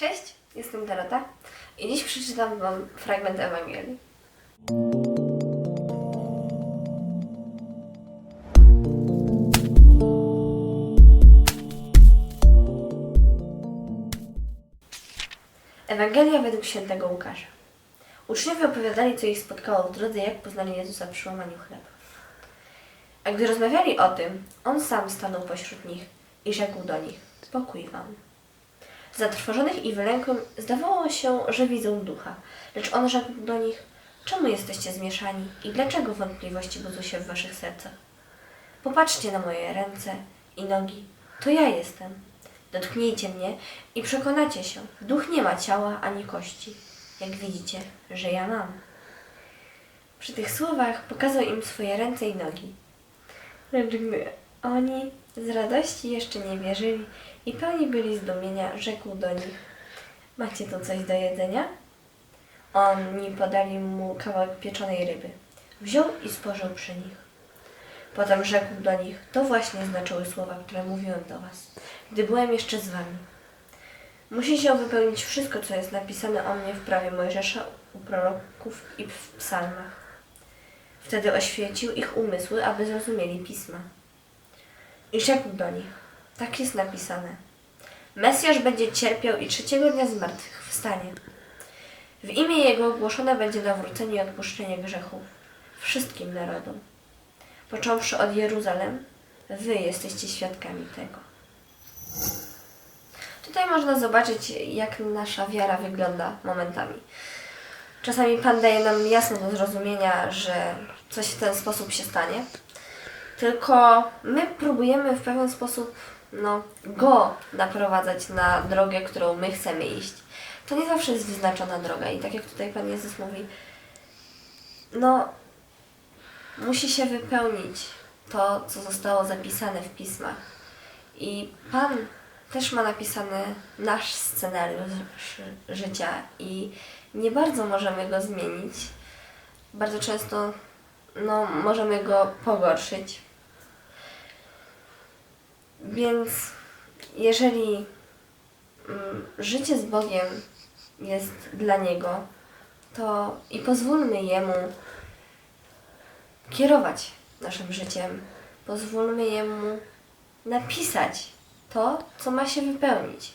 Cześć, jestem Dorota i dziś przeczytam Wam fragment Ewangelii. Ewangelia według świętego Łukasza. Uczniowie opowiadali, co ich spotkało w drodze, jak poznali Jezusa przy łamaniu chleba. A gdy rozmawiali o tym, On sam stanął pośród nich i rzekł do nich, spokój wam. Zatrwożonych i wylękłym zdawało się, że widzą ducha, lecz on rzekł do nich, czemu jesteście zmieszani i dlaczego wątpliwości budzą się w waszych sercach? Popatrzcie na moje ręce i nogi, to ja jestem. Dotknijcie mnie i przekonacie się, duch nie ma ciała ani kości, jak widzicie, że ja mam. Przy tych słowach pokazał im swoje ręce i nogi. Lecz gdy oni z radości jeszcze nie wierzyli i pełni byli zdumienia, rzekł do nich: Macie tu coś do jedzenia? Oni podali mu kawałek pieczonej ryby. Wziął i spożył przy nich. Potem rzekł do nich: To właśnie znaczyły słowa, które mówiłem do was, gdy byłem jeszcze z wami. Musi się wypełnić wszystko, co jest napisane o mnie w prawie Mojżesza, u proroków i w psalmach. Wtedy oświecił ich umysły, aby zrozumieli pisma. I rzekł do nich: Tak jest napisane. Mesjasz będzie cierpiał i trzeciego dnia z martwych wstanie. W imię Jego ogłoszone będzie nawrócenie i odpuszczenie grzechów wszystkim narodom. Począwszy od Jeruzalem, wy jesteście świadkami tego. Tutaj można zobaczyć, jak nasza wiara wygląda momentami. Czasami Pan daje nam jasno do zrozumienia, że coś w ten sposób się stanie. Tylko my próbujemy w pewien sposób no, go naprowadzać na drogę, którą my chcemy iść. To nie zawsze jest wyznaczona droga i tak jak tutaj Pan Jezus mówi, no musi się wypełnić to, co zostało zapisane w pismach. I Pan też ma napisany nasz scenariusz życia i nie bardzo możemy go zmienić. Bardzo często no, możemy go pogorszyć. Więc jeżeli mm, życie z Bogiem jest dla Niego, to i pozwólmy Jemu kierować naszym życiem. Pozwólmy Jemu napisać to, co ma się wypełnić.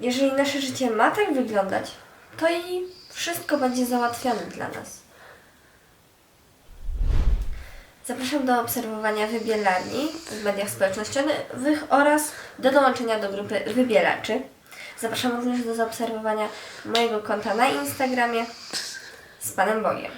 Jeżeli nasze życie ma tak wyglądać, to i wszystko będzie załatwione dla nas. Zapraszam do obserwowania wybielarni w mediach społecznościowych oraz do dołączenia do grupy wybielaczy. Zapraszam również do zaobserwowania mojego konta na Instagramie z Panem Bogiem.